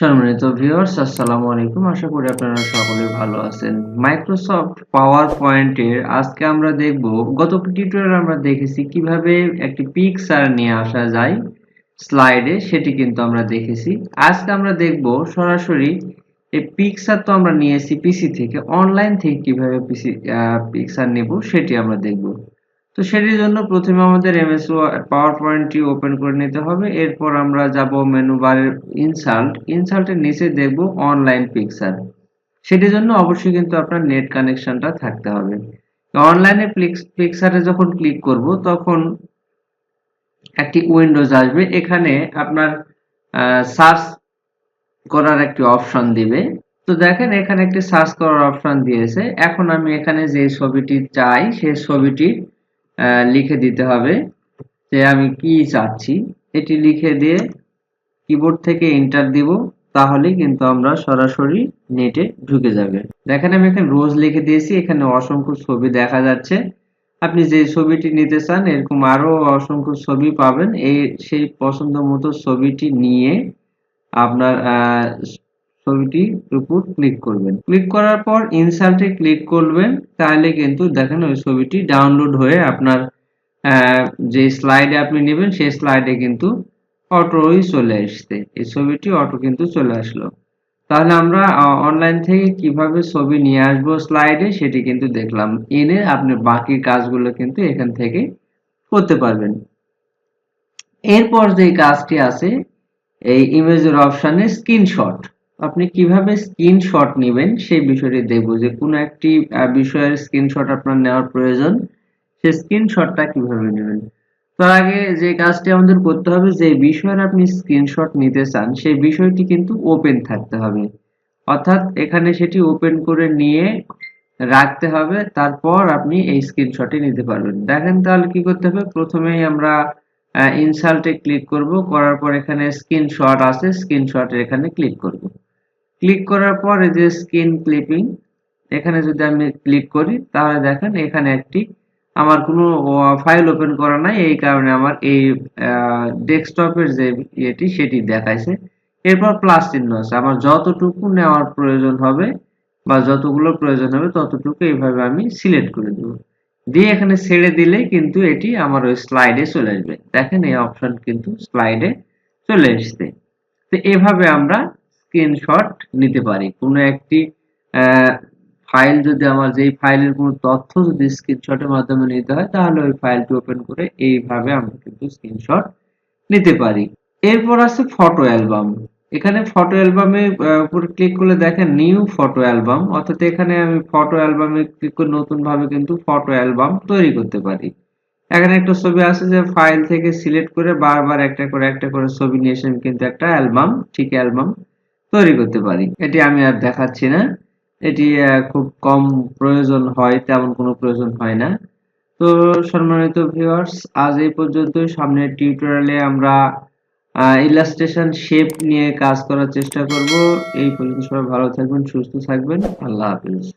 সম্মানিত ভিউয়ার্স আসসালামু আলাইকুম। আশা করি আপনারা সকলে ভালো আছেন। মাইক্রোসফট পাওয়ার পয়েন্টের আজকে আমরা দেখব, গত টিউটোরিয়ালে আমরা দেখেছি কীভাবে একটি পিকচার নিয়ে আসা যায়। স্লাইডে সেটি কিন্তু আমরা দেখেছি। আজকে আমরা দেখব সরাসরি এই পিকচার তো আমরা নিয়েছি পিসি থেকে। অনলাইন থেকে কীভাবে পিসি পিকচার নেব সেটি আমরা দেখব। তো সেটির জন্য প্রথমে আমাদের এমএস পাওয়ার পয়েন্টটি ওপেন করে নিতে হবে। এরপর আমরা যাব মেনু বারের ইনসাল্ট ইনসাল্টের নিচে দেখব অনলাইন পিকচার সেটির জন্য অবশ্যই কিন্তু আপনার নেট কানেকশনটা থাকতে হবে। অনলাইনে পিকচারে যখন ক্লিক করব, তখন একটি উইন্ডোজ আসবে। এখানে আপনার সার্চ করার একটি অপশন দিবে। তো দেখেন এখানে একটি সার্চ করার অপশন দিয়েছে। এখন আমি এখানে যে ছবিটি চাই সেই ছবিটি লিখে দিতে হবে যে আমি কি চাচ্ছি। এটি লিখে দিয়ে কিবোর্ড থেকে এন্টার দিব তাহলে কিন্তু আমরা সরাসরি নেটে ঢুকে যাবে। দেখেন আমি এখানে রোজ লিখে দিয়েছি, এখানে অসংখ্য ছবি দেখা যাচ্ছে। আপনি যে ছবিটি নিতে চান, এরকম আরও অসংখ্য ছবি পাবেন। এই সেই পছন্দ মতো ছবিটি নিয়ে আপনার ছবিটির উপর ক্লিক করবেন। ক্লিক করার পর ইনসার্টে ক্লিক করবেন, তাহলে কিন্তু দেখেন ওই ছবিটি ডাউনলোড হয়ে আপনার যে স্লাইডে আপনি নেবেন, সেই স্লাইডে কিন্তু অটোই চলে আসছে। এই ছবিটি অটো কিন্তু চলে আসলো। তাহলে আমরা অনলাইন থেকে কীভাবে ছবি নিয়ে আসব স্লাইডে সেটি কিন্তু দেখলাম। এনে আপনি বাকি কাজগুলো কিন্তু এখান থেকে করতে পারবেন। এরপর যে কাজটি আছে, এই ইমেজের অপশানে স্ক্রিনশট আপনি কীভাবে স্ক্রিনশট নেবেন সেই বিষয়টি দেখব যে কোনো একটি বিষয়ের স্ক্রিনশট আপনার নেওয়ার প্রয়োজন। সেই স্ক্রিনশটটা কীভাবে নেবেন? তার আগে যে কাজটি আমাদের করতে হবে, যে বিষয়ের আপনি স্ক্রিনশট নিতে চান, সেই বিষয়টি কিন্তু ওপেন থাকতে হবে। অর্থাৎ এখানে সেটি ওপেন করে নিয়ে রাখতে হবে, তারপর আপনি এই স্ক্রিনশটটি নিতে পারবেন। দেখেন তাহলে কি করতে হবে? প্রথমেই আমরা ইনসাল্টে ক্লিক করব, করার পর এখানে স্ক্রিনশট আছে স্ক্রিনশটের এখানে ক্লিক করব। ক্লিক করার পর যে স্ক্রিন ক্লিপিং, এখানে যদি আমি ক্লিক করি, তাহলে দেখেন এখানে একটি আমার কোনো ফাইল ওপেন করা নাই, এই কারণে আমার এই ডেস্কটপের যে ইয়েটি, সেটি দেখাইছে। এরপর প্লাস চিহ্ন আছে। আমার যতটুকু নেওয়ার প্রয়োজন হবে বা যতগুলো প্রয়োজন হবে, ততটুকু এইভাবে আমি সিলেক্ট করে দেব। দিয়ে এখানে ছেড়ে দিলে কিন্তু এটি আমার ওই স্লাইডে চলে আসবে। দেখেন এই অপশন কিন্তু স্লাইডে চলে এসছে। তো এভাবে আমরা স্ক্রিনশট নিতে পারি। কোনো একটি ফাইল যদি আমার যেই ফাইলের কোনো তথ্য যদি স্ক্রিনশটের মাধ্যমে নিতে হয়, তাহলে ওই ফাইলটি ওপেন করে এইভাবে আমরা কিন্তু স্ক্রিনশট নিতে পারি। এরপর আছে ফটো অ্যালবাম এখানে ফটো অ্যালবামে উপরে ক্লিক করলে দেখেন নিউ ফটো অ্যালবাম অর্থাৎ এখানে আমি ফটো অ্যালবামে ক্লিক করে নতুন ভাবে কিন্তু ফটো অ্যালবাম তৈরি করতে পারি। এখানে একটা ছবি আছে যে ফাইল থেকে সিলেক্ট করে বারবার একটা করে একটা করে ছবি নিয়ে এসে কিন্তু একটা অ্যালবাম ঠিক অ্যালবাম তৈরি করতে পারি। এটি আমি আর দেখাচ্ছি না। এটি খুব কম প্রয়োজন হয়, তেমন কোনো প্রয়োজন হয় না। তো, সম্মানিত ভিউয়ার্স আজ এই পর্যন্ত সামনের টিউটোরিয়ালে আমরা ইলাস্ট্রেশন শেপ নিয়ে কাজ করার চেষ্টা করব। এই পর্যন্ত সবাই ভালো থাকবেন, সুস্থ থাকবেন। আল্লাহ হাফিজ।